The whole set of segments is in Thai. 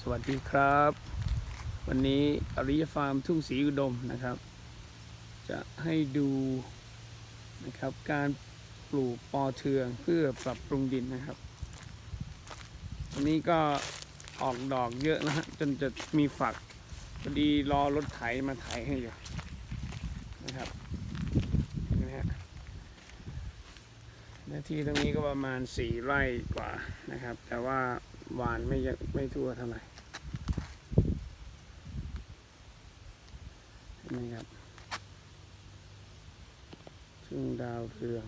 สวัสดีครับ วันนี้อริยฟาร์มทุ่งศรีอุดมนะครับ จะให้ดูนะครับการปลูกปอเทืองเพื่อปรับปรุงดินนะครับวันนี้ก็ออกดอกเยอะนะฮะจนจะมีฝักพอดีรอรถไถมาไถให้อยู่นะครับนไหมฮะหน้าที่ตรงนี้ก็ประมาณสี่ไร่กว่านะครับ แต่ว่า หวานไม่ยอะไม่ทั่วเท่าไหร่นไหมครับทุ่งดาวเรือง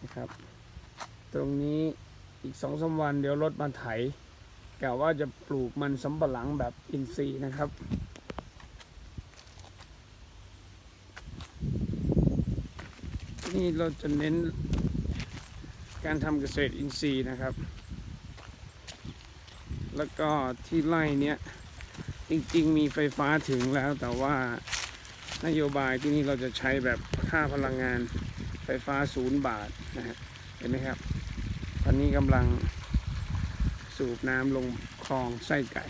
นะครับ ตรงนี้อีกสองสามวันเดี๋ยวรถมาไถกะว่าจะปลูกมันสำปะหลังแบบอินทรีย์นะครับนี่เราจะเน้น การทำเกษตรอินทรีย์นะครับ แล้วก็ที่ไร่เนี้ยจริงๆ มีไฟฟ้าถึงแล้วแต่ว่านโยบายที่นี่เราจะใช้แบบค่าพลังงานไฟฟ้าศูนย์บาทนะฮะเห็นไหมครับ ตอนนี้กำลังสูบน้ำลงคลองไส้ไก่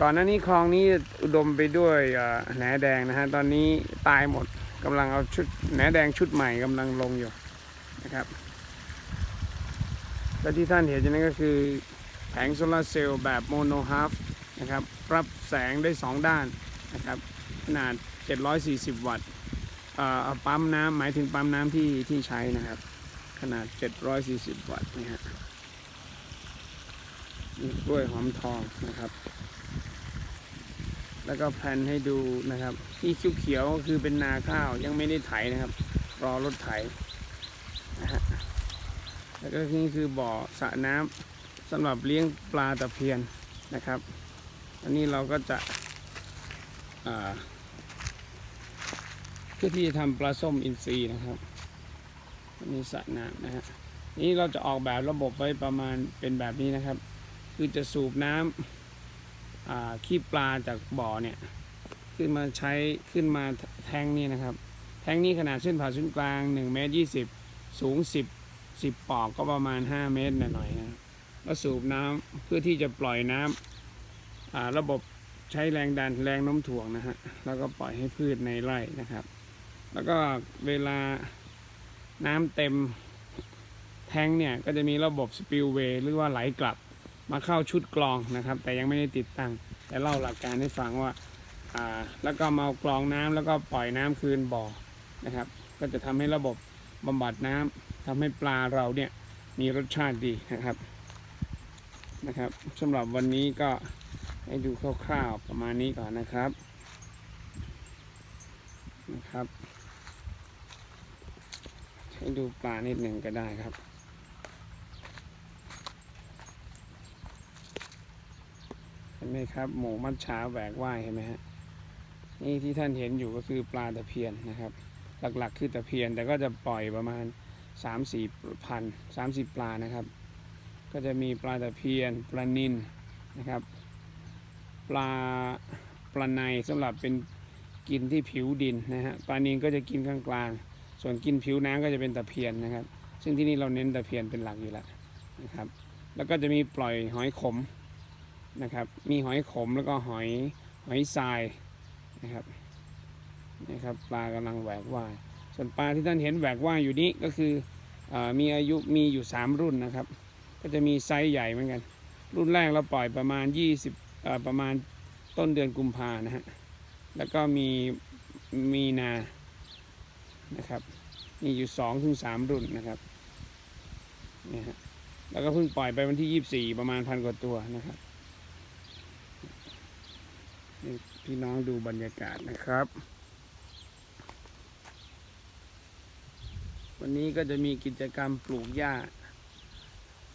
ก่อนหน้านี้คลองนี้อุดมไปด้วยแหนแดงนะฮะตอนนี้ตายหมดกำลังเอาชุดแหนแดงชุดใหม่กำลังลงอยู่นะครับ และที่ท่านเห็นอยู่นั่นก็คือแผงโซลาร์เซลล์แบบโมโนฮาฟนะครับรับแสงได้ 2 ด้านนะครับขนาด 740 วัตต์เอ่อปั๊มน้ำหมายถึงปั๊มน้ำที่ที่ใช้นะครับ ขนาด 740 วัตต์นะฮะนี่กล้วยหอมทองนะครับ แล้วก็แพลนให้ดูนะครับที่เขียวๆก็คือเป็นนาข้าวยังไม่ได้ไถนะครับ รอรถไถนะฮะ แล้วก็นี่คือบ่อสระน้ำสำหรับเลี้ยงปลาตะเพียนนะครับ อันนี้เราก็จะเพื่อที่จะทำปลาส้มอินทรีย์นะครับอันนี้สระน้ำนะฮะนี่เราจะออกแบบระบบไว้ประมาณเป็นแบบนี้นะครับ คือจะสูบน้ำอ่าขี้ปลาจากบ่อเนี่ยขึ้นมาใช้ขึ้นมาแทงนี่นะครับ แทงนี้ขนาดเส้นผ่าศูนย์กลาง1เมตร20 สูง 10 10ปอกก็ประมาณ5เมตรหน่อยๆนะแล้วสูบน้ำเพื่อที่จะปล่อยน้ำอ่าระบบใช้แรงดันแรงโน้มถ่วงนะฮะแล้วก็ปล่อยให้พืชในไร่นะครับ แล้วก็เวลาน้ำเต็มแทงเนี่ยก็จะมีระบบสปิลเวย์หรือว่าไหลกลับมาเข้าชุดกรองนะครับ แต่ยังไม่ได้ติดตั้ง แต่เล่าหลักการให้ฟังว่าอ่าแล้วก็มาเอากรองน้ำแล้วก็ปล่อยน้ำคืนบ่อนะครับ ก็จะทำให้ระบบบำบัดน้ำ ทำให้ปลาเราเนี่ยมีรสชาติดีนะครับนะครับสำหรับวันนี้ก็ให้ดูคร่าวๆประมาณนี้ก่อนนะครับนะครับให้ดูปลานิดหนึ่งก็ได้ครับเห็นไหมครับ หมูมัดช้าแหวกว่ายเห็นไหมฮะนี่ที่ท่านเห็นอยู่ก็คือปลาตะเพียนนะครับ หลักๆคือตะเพียนแต่ก็จะปล่อยประมาณ 3-4พัน30ปลานะครับ ก็จะมีปลาตะเพียนปลานินนะครับ ปลาปลาในสำหรับเป็นกินที่ผิวดินนะฮะปลานินก็จะกินข้างกลางส่วนกินผิวน้ำก็จะเป็นตะเพียนนะครับ ซึ่งที่นี่เราเน้นตะเพียนเป็นหลักอยู่แล้วนะครับ แล้วก็จะมีปล่อยหอยขมนะครับ มีหอยขมแล้วก็หอยหอยทรายนะครับนี่ครับปลากำลังแหวกว่าย ส่วนปลาที่ท่านเห็นแหวกว่ายอยู่นี้ก็คืออมีอายุมีอยู่ 3 รุ่นนะครับ ก็จะมีไซส์ใหญ่เหมือนกัน รุ่นแรกเราปล่อยประมาณ 20ประมาณต้นเดือนกุมภานะฮะแล้วก็มีมีนานะครับ มีอยู่สองถึงสามรุ่นนะครับนี่ฮะแล้วก็เพิ่งปล่อยไปวันที่ยี่บสี่ประมาณพันกว่าตัวนะครับนี่พี่น้องดูบรรยากาศนะครับ วันนี้ก็จะมีกิจกรรมปลูกหญ้า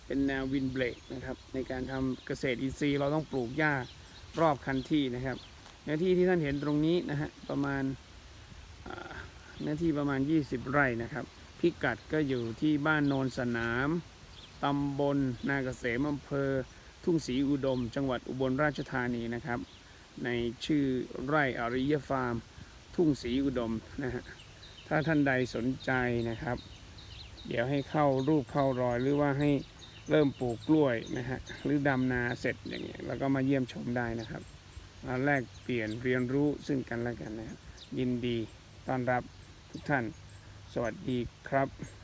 เป็นแนววินเบรกนะครับ ในการทำเกษตรอินทรีย์เราต้องปลูกหญ้ารอบคันที่นะครับเนื้อที่ที่ท่านเห็นตรงนี้นะฮะประมาณเนื้อที่ประมาณ 20 ไร่นะครับ พิกัดก็อยู่ที่บ้านโนนสนามตำบลนาเกษมอำเภอ ทุ่งศรีอุดม จังหวัดอุบลราชธานีนะครับ ในชื่อไร่อริยฟาร์ม ทุ่งศรีอุดมนะฮะ ถ้าท่านใดสนใจนะครับ เดี๋ยวให้เข้ารูปเข้ารอยหรือว่าให้เริ่มปลูกกล้วยนะฮะหรือดำนาเสร็จอย่างเงี้ยแล้วก็มาเยี่ยมชมได้นะครับมาแลกเปลี่ยนเรียนรู้ซึ่งกันและกันนะครับยินดีต้อนรับทุกท่าน สวัสดีครับ